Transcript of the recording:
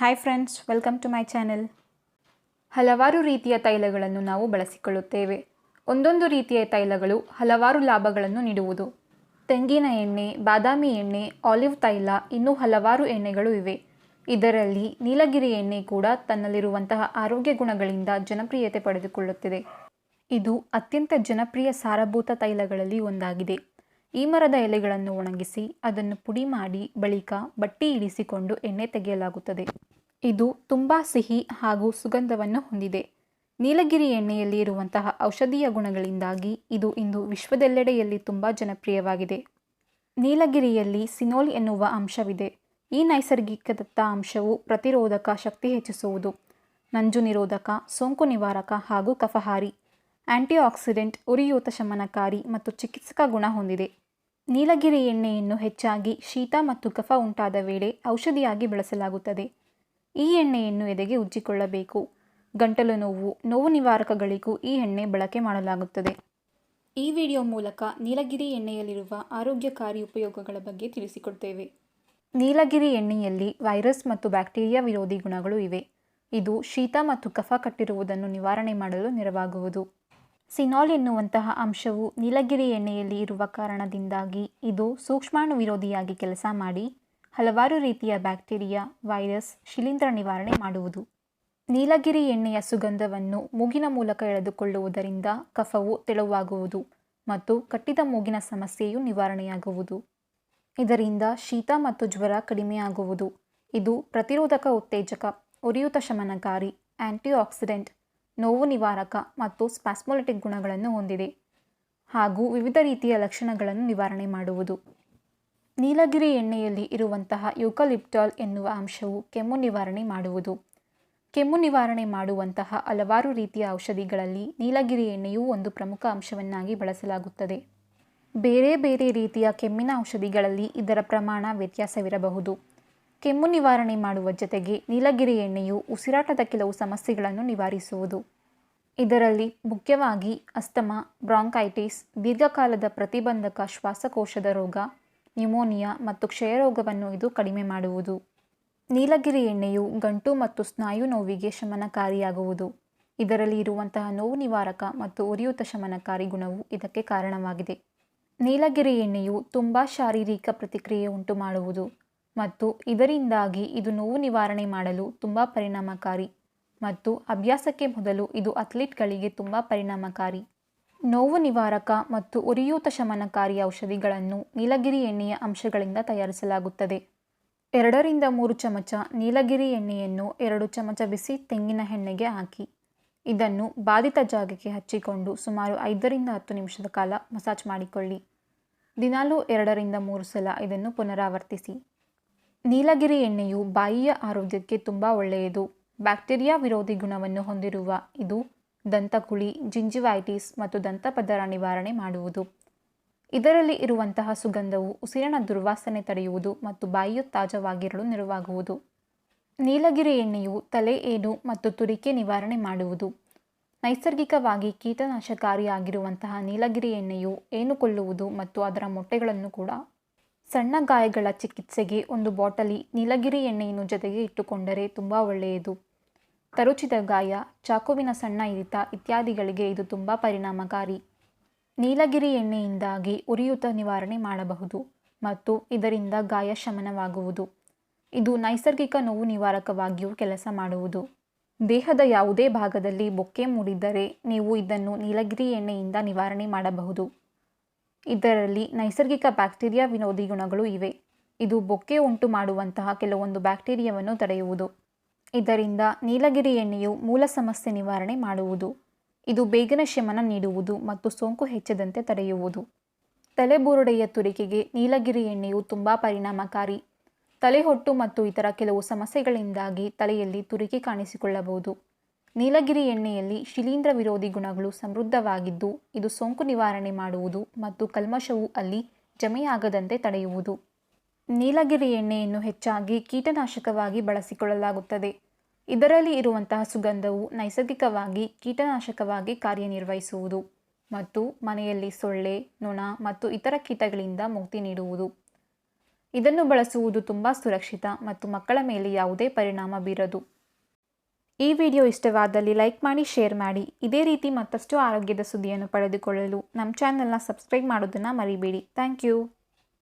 Hi friends welcome to my channel ಹಲವಾರು ರೀತಿಯ ತೈಲಗಳನ್ನು ನಾವು ಬಳಸಿಕೊಳ್ಳುತ್ತೇವೆ. ಒಂದೊಂದು ರೀತಿಯ ತೈಲಗಳು ಹಲವಾರು ಲಾಭಗಳನ್ನು ನೀಡುವುದು. ತೆಂಗಿನ ಎಣ್ಣೆ, ಬಾದಾಮಿ ಎಣ್ಣೆ ಆಲಿವ್ ತೈಲ ಇನ್ನೂ ಹಲವಾರು ಎಣ್ಣೆಗಳು ಇವೆ. ಇದರಲ್ಲಿ ನೀಲಗಿರಿ ಎಣ್ಣೆ ಕೂಡ ತನ್ನಲ್ಲಿರುವಂತಹ ಆರೋಗ್ಯ ಗುಣಗಳಿಂದ ಜನಪ್ರಿಯತೆ ಪಡೆದುಕೊಳ್ಳುತ್ತಿದೆ. ಇದು ಅತ್ಯಂತ ಜನಪ್ರಿಯ ಸಾರಭೂತ ತೈಲಗಳಲ್ಲಿ ಒಂದಾಗಿದೆ. ಈ ಮರದ ಎಲೆಗಳನ್ನು ಒಣಗಿಸಿ ಅದನ್ನು ಪುಡಿ ಮಾಡಿ ಬಳಿಕ ಬಟ್ಟಿ ಇಳಿಸಿಕೊಂಡು ಎಣ್ಣೆ ತೆಗೆಯಲಾಗುತ್ತದೆ. ಇದು ತುಂಬ ಸಿಹಿ ಹಾಗೂ ಸುಗಂಧವನ್ನು ಹೊಂದಿದೆ. ನೀಲಗಿರಿ ಎಣ್ಣೆಯಲ್ಲಿ ಇರುವಂತಹ ಔಷಧೀಯ ಗುಣಗಳಿಂದಾಗಿ ಇದು ಇಂದು ವಿಶ್ವದೆಲ್ಲೆಡೆಯಲ್ಲಿ ತುಂಬ ಜನಪ್ರಿಯವಾಗಿದೆ. ನೀಲಗಿರಿಯಲ್ಲಿ ಸಿನೋಲ್ ಎನ್ನುವ ಅಂಶವಿದೆ. ಈ ನೈಸರ್ಗಿಕ ದತ್ತ ಅಂಶವು ಪ್ರತಿರೋಧಕ ಶಕ್ತಿ ಹೆಚ್ಚಿಸುವುದು. ನಂಜು ನಿರೋಧಕ, ಸೋಂಕು ನಿವಾರಕ ಹಾಗೂ ಕಫಹಾರಿ, ಆಂಟಿಆಕ್ಸಿಡೆಂಟ್, ಉರಿಯೂತ ಶಮನಕಾರಿ ಮತ್ತು ಚಿಕಿತ್ಸಕ ಗುಣ ಹೊಂದಿದೆ. ನೀಲಗಿರಿ ಎಣ್ಣೆಯನ್ನು ಹೆಚ್ಚಾಗಿ ಶೀತ ಮತ್ತು ಕಫ ಉಂಟಾದ ವೇಳೆ ಔಷಧಿಯಾಗಿ ಬಳಸಲಾಗುತ್ತದೆ. ಈ ಎಣ್ಣೆಯನ್ನು ಎದೆಗೆ ಉಜ್ಜಿಕೊಳ್ಳಬೇಕು. ಗಂಟಲು ನೋವು ನೋವು ನಿವಾರಕಗಳಿಗೂ ಈ ಎಣ್ಣೆ ಬಳಕೆ ಮಾಡಲಾಗುತ್ತದೆ. ಈ ವಿಡಿಯೋ ಮೂಲಕ ನೀಲಗಿರಿ ಎಣ್ಣೆಯಲ್ಲಿರುವ ಆರೋಗ್ಯಕಾರಿ ಉಪಯೋಗಗಳ ಬಗ್ಗೆ ತಿಳಿಸಿಕೊಡ್ತೇವೆ. ನೀಲಗಿರಿ ಎಣ್ಣೆಯಲ್ಲಿ ವೈರಸ್ ಮತ್ತು ಬ್ಯಾಕ್ಟೀರಿಯಾ ವಿರೋಧಿ ಗುಣಗಳು ಇವೆ. ಇದು ಶೀತ ಮತ್ತು ಕಫ ಕಟ್ಟಿರುವುದನ್ನು ನಿವಾರಣೆ ಮಾಡಲು ನೆರವಾಗುವುದು. ಸಿನಾಲ್ ಎನ್ನುವಂತಹ ಅಂಶವು ನೀಲಗಿರಿ ಎಣ್ಣೆಯಲ್ಲಿ ಇರುವ ಕಾರಣದಿಂದಾಗಿ ಇದು ಸೂಕ್ಷ್ಮಾಣು ವಿರೋಧಿಯಾಗಿ ಕೆಲಸ ಮಾಡಿ ಹಲವಾರು ರೀತಿಯ ಬ್ಯಾಕ್ಟೀರಿಯಾ, ವೈರಸ್, ಶಿಲೀಂಧ್ರ ನಿವಾರಣೆ ಮಾಡುವುದು. ನೀಲಗಿರಿ ಎಣ್ಣೆಯ ಸುಗಂಧವನ್ನು ಮೂಗಿನ ಮೂಲಕ ಎಳೆದುಕೊಳ್ಳುವುದರಿಂದ ಕಫವು ತೆಳುವಾಗುವುದು ಮತ್ತು ಕಟ್ಟಿದ ಮೂಗಿನ ಸಮಸ್ಯೆಯು ನಿವಾರಣೆಯಾಗುವುದು. ಇದರಿಂದ ಶೀತ ಮತ್ತು ಜ್ವರ ಕಡಿಮೆಯಾಗುವುದು. ಇದು ಪ್ರತಿರೋಧಕ ಉತ್ತೇಜಕ, ಉರಿಯೂತ ಶಮನಕಾರಿ, ಆಂಟಿಆಕ್ಸಿಡೆಂಟ್, ನೋವು ನಿವಾರಕ ಮತ್ತು ಸ್ಪಾಸ್ಮೊಲಿಟಿಕ್ ಗುಣಗಳನ್ನು ಹೊಂದಿದೆ ಹಾಗೂ ವಿವಿಧ ರೀತಿಯ ಲಕ್ಷಣಗಳನ್ನು ನಿವಾರಣೆ ಮಾಡುವುದು. ನೀಲಗಿರಿ ಎಣ್ಣೆಯಲ್ಲಿ ಇರುವಂತಹ ಯುಕಲಿಪ್ಟಾಲ್ ಎನ್ನುವ ಅಂಶವು ಕೆಮ್ಮು ನಿವಾರಣೆ ಮಾಡುವುದು. ಕೆಮ್ಮು ನಿವಾರಣೆ ಮಾಡುವಂತಹ ಹಲವಾರು ರೀತಿಯ ಔಷಧಿಗಳಲ್ಲಿ ನೀಲಗಿರಿ ಎಣ್ಣೆಯೂ ಒಂದು ಪ್ರಮುಖ ಅಂಶವನ್ನಾಗಿ ಬಳಸಲಾಗುತ್ತದೆ. ಬೇರೆ ಬೇರೆ ರೀತಿಯ ಕೆಮ್ಮಿನ ಔಷಧಿಗಳಲ್ಲಿ ಇದರ ಪ್ರಮಾಣ ವ್ಯತ್ಯಾಸವಿರಬಹುದು. ಕೆಮ್ಮು ನಿವಾರಣೆ ಮಾಡುವ ಜೊತೆಗೆ ನೀಲಗಿರಿ ಎಣ್ಣೆಯು ಉಸಿರಾಟದ ಕೆಲವು ಸಮಸ್ಯೆಗಳನ್ನು ನಿವಾರಿಸುವುದು. ಇದರಲ್ಲಿ ಮುಖ್ಯವಾಗಿ ಅಸ್ತಮಾ, ಬ್ರಾಂಕೈಟಿಸ್, ದೀರ್ಘಕಾಲದ ಪ್ರತಿಬಂಧಕ ಶ್ವಾಸಕೋಶದ ರೋಗ ನ್ಯುಮೋನಿಯಾ ಮತ್ತು ಕ್ಷಯರೋಗವನ್ನು ಇದು ಕಡಿಮೆ ಮಾಡುವುದು. ನೀಲಗಿರಿ ಎಣ್ಣೆಯು ಗಂಟು ಮತ್ತು ಸ್ನಾಯು ನೋವಿಗೆ ಶಮನಕಾರಿಯಾಗುವುದು. ಇದರಲ್ಲಿ ಇರುವಂತಹ ನೋವು ನಿವಾರಕ ಮತ್ತು ಉರಿಯೂತ ಶಮನಕಾರಿ ಗುಣವು ಇದಕ್ಕೆ ಕಾರಣವಾಗಿದೆ. ನೀಲಗಿರಿ ಎಣ್ಣೆಯು ತುಂಬ ಶಾರೀರಿಕ ಪ್ರತಿಕ್ರಿಯೆ ಉಂಟು ಮಾಡುವುದು ಮತ್ತು ಇದರಿಂದಾಗಿ ಇದು ನೋವು ನಿವಾರಣೆ ಮಾಡಲು ತುಂಬ ಪರಿಣಾಮಕಾರಿ ಮತ್ತು ಅಭ್ಯಾಸಕ್ಕೆ ಮೊದಲು ಇದು ಅಥ್ಲೀಟ್ಗಳಿಗೆ ತುಂಬ ಪರಿಣಾಮಕಾರಿ. ನೋವು ನಿವಾರಕ ಮತ್ತು ಉರಿಯೂತ ಶಮನಕಾರಿ ಔಷಧಿಗಳನ್ನು ನೀಲಗಿರಿ ಎಣ್ಣೆಯ ಅಂಶಗಳಿಂದ ತಯಾರಿಸಲಾಗುತ್ತದೆ. ಎರಡರಿಂದ ಮೂರು ಚಮಚ ನೀಲಗಿರಿ ಎಣ್ಣೆಯನ್ನು ಎರಡು ಚಮಚ ಬಿಸಿ ತೆಂಗಿನ ಎಣ್ಣೆಗೆ ಹಾಕಿ, ಇದನ್ನು ಬಾಧಿತ ಜಾಗಕ್ಕೆ ಹಚ್ಚಿಕೊಂಡು ಸುಮಾರು ಐದರಿಂದ ಹತ್ತು ನಿಮಿಷದ ಕಾಲ ಮಸಾಜ್ ಮಾಡಿಕೊಳ್ಳಿ. ದಿನಾಲೂ ಎರಡರಿಂದ ಮೂರು ಸಲ ಇದನ್ನು ಪುನರಾವರ್ತಿಸಿ. ನೀಲಗಿರಿ ಎಣ್ಣೆಯು ಬಾಯಿಯ ಆರೋಗ್ಯಕ್ಕೆ ತುಂಬ ಒಳ್ಳೆಯದು. ಬ್ಯಾಕ್ಟೀರಿಯಾ ವಿರೋಧಿ ಗುಣವನ್ನು ಹೊಂದಿರುವ ಇದು ದಂತಕುಳಿ, ಜಿಂಜಿವೈಟಿಸ್ ಮತ್ತು ದಂತಪದರ ನಿವಾರಣೆ ಮಾಡುವುದು. ಇದರಲ್ಲಿ ಇರುವಂತಹ ಸುಗಂಧವು ಉಸಿರಿನ ದುರ್ವಾಸನೆ ತಡೆಯುವುದು ಮತ್ತು ಬಾಯಿಯು ತಾಜವಾಗಿರಲು ನೆರವಾಗುವುದು. ನೀಲಗಿರಿ ಎಣ್ಣೆಯು ತಲೆ ಏನು ಮತ್ತು ತುರಿಕೆ ನಿವಾರಣೆ ಮಾಡುವುದು. ನೈಸರ್ಗಿಕವಾಗಿ ಕೀಟನಾಶಕಾರಿಯಾಗಿರುವಂತಹ ನೀಲಗಿರಿ ಎಣ್ಣೆಯು ಏನು ಕೊಲ್ಲುವುದು ಮತ್ತು ಅದರ ಮೊಟ್ಟೆಗಳನ್ನು ಕೂಡ. ಸಣ್ಣ ಗಾಯಗಳ ಚಿಕಿತ್ಸೆಗೆ ಒಂದು ಬಾಟಲಿ ನೀಲಗಿರಿ ಎಣ್ಣೆಯನ್ನು ಜೊತೆಗೆ ಇಟ್ಟುಕೊಂಡರೆ ತುಂಬ ಒಳ್ಳೆಯದು. ತರುಚಿದ ಗಾಯ, ಚಾಕುವಿನ ಸಣ್ಣ ಇರಿತ ಇತ್ಯಾದಿಗಳಿಗೆ ಇದು ತುಂಬ ಪರಿಣಾಮಕಾರಿ. ನೀಲಗಿರಿ ಎಣ್ಣೆಯಿಂದಾಗಿ ಉರಿಯೂತ ನಿವಾರಣೆ ಮಾಡಬಹುದು ಮತ್ತು ಇದರಿಂದ ಗಾಯ ಶಮನವಾಗುವುದು. ಇದು ನೈಸರ್ಗಿಕ ನೋವು ನಿವಾರಕವಾಗಿಯೂ ಕೆಲಸ ಮಾಡುವುದು. ದೇಹದ ಯಾವುದೇ ಭಾಗದಲ್ಲಿ ಬೊಕ್ಕೆ ಮೂಡಿದ್ದರೆ ನೀವು ಇದನ್ನು ನೀಲಗಿರಿ ಎಣ್ಣೆಯಿಂದ ನಿವಾರಣೆ ಮಾಡಬಹುದು. ಇದರಲ್ಲಿ ನೈಸರ್ಗಿಕ ಬ್ಯಾಕ್ಟೀರಿಯಾ ವಿನೋದಿ ಗುಣಗಳು ಇವೆ. ಇದು ಬೊಕ್ಕೆ ಉಂಟು ಮಾಡುವಂತಹ ಕೆಲವೊಂದು ಬ್ಯಾಕ್ಟೀರಿಯಾವನ್ನು ತಡೆಯುವುದು. ಇದರಿಂದ ನೀಲಗಿರಿ ಎಣ್ಣೆಯು ಮೂಲ ಸಮಸ್ಯೆ ನಿವಾರಣೆ ಮಾಡುವುದು. ಇದು ಬೇಗನೆ ಶಮನ ನೀಡುವುದು ಮತ್ತು ಸೋಂಕು ಹೆಚ್ಚದಂತೆ ತಡೆಯುವುದು. ತಲೆಬುರುಡೆಯ ತುರಿಕೆಗೆ ನೀಲಗಿರಿ ಎಣ್ಣೆಯು ತುಂಬ ಪರಿಣಾಮಕಾರಿ. ತಲೆಹೊಟ್ಟು ಮತ್ತು ಇತರ ಕೆಲವು ಸಮಸ್ಯೆಗಳಿಂದಾಗಿ ತಲೆಯಲ್ಲಿ ತುರಿಕೆ ಕಾಣಿಸಿಕೊಳ್ಳಬಹುದು. ನೀಲಗಿರಿ ಎಣ್ಣೆಯಲ್ಲಿ ಶಿಲೀಂಧ್ರ ವಿರೋಧಿ ಗುಣಗಳು ಸಮೃದ್ಧವಾಗಿದ್ದು, ಇದು ಸೋಂಕು ನಿವಾರಣೆ ಮಾಡುವುದು ಮತ್ತು ಕಲ್ಮಶವು ಅಲ್ಲಿ ಜಮೆಯಾಗದಂತೆ ತಡೆಯುವುದು. ನೀಲಗಿರಿ ಎಣ್ಣೆಯನ್ನು ಹೆಚ್ಚಾಗಿ ಕೀಟನಾಶಕವಾಗಿ ಬಳಸಿಕೊಳ್ಳಲಾಗುತ್ತದೆ. ಇದರಲ್ಲಿ ಇರುವಂತಹ ಸುಗಂಧವು ನೈಸರ್ಗಿಕವಾಗಿ ಕೀಟನಾಶಕವಾಗಿ ಕಾರ್ಯನಿರ್ವಹಿಸುವುದು ಮತ್ತು ಮನೆಯಲ್ಲಿ ಸೊಳ್ಳೆ, ನೊಣ ಮತ್ತು ಇತರ ಕೀಟಗಳಿಂದ ಮುಕ್ತಿ ನೀಡುವುದು. ಇದನ್ನು ಬಳಸುವುದು ತುಂಬ ಸುರಕ್ಷಿತ ಮತ್ತು ಮಕ್ಕಳ ಮೇಲೆ ಯಾವುದೇ ಪರಿಣಾಮ ಬೀರದು. ಈ ವಿಡಿಯೋ ಇಷ್ಟವಾದಲ್ಲಿ ಲೈಕ್ ಮಾಡಿ, ಶೇರ್ ಮಾಡಿ. ಇದೇ ರೀತಿ ಮತ್ತಷ್ಟು ಆರೋಗ್ಯದ ಸುದ್ದಿಯನ್ನು ಪಡೆದುಕೊಳ್ಳಲು ನಮ್ಮ ಚಾನಲ್ನ ಸಬ್ಸ್ಕ್ರೈಬ್ ಮಾಡೋದನ್ನು ಮರಿಬೇಡಿ. Thank you.